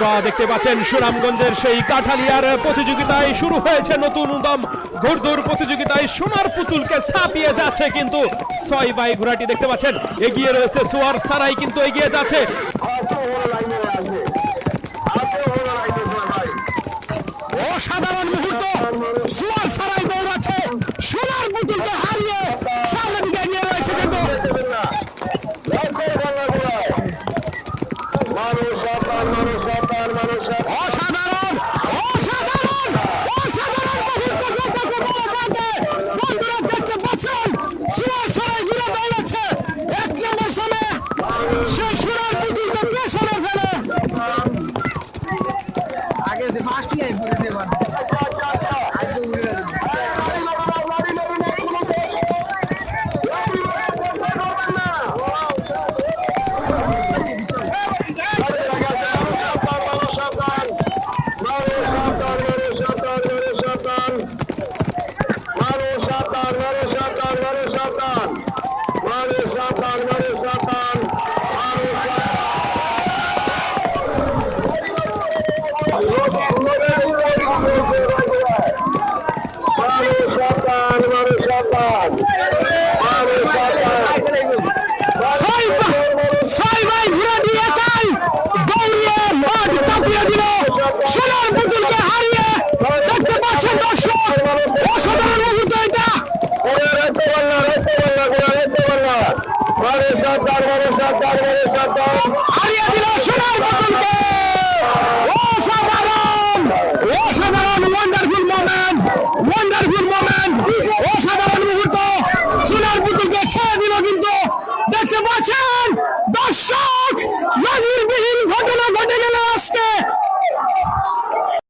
বন্ধুরা, দেখতে পাচ্ছেন সুনামগঞ্জের সেই কাঠালিয়ার প্রতিযোগিতায় শুরু হয়েছে নতুন উদম ঘুরদুর প্রতিযোগিতায় সোনার পুতুলকে ছাপিয়ে যাচ্ছে কিন্তু ছয় বাই ঘোড়াটি দেখতে পাচ্ছেন, এগিয়ে রয়েছে সোয়ার সারাই কিন্তু এগিয়ে যাচ্ছে। অসাধারণ মুহূর্ত, সুয়ার সারাই आगे से फास्ट ही है पूरे ছয় ভাই ঘুরে দিয়ে তাই দৌড়িয়ে মাঠ কাঁপিয়ে দিল। সোনার পুতুলকে হারিয়ে দেখতে পাচ্ছেন দর্শক, অসাধারণ মুহূর্ত এটা। হারিয়ে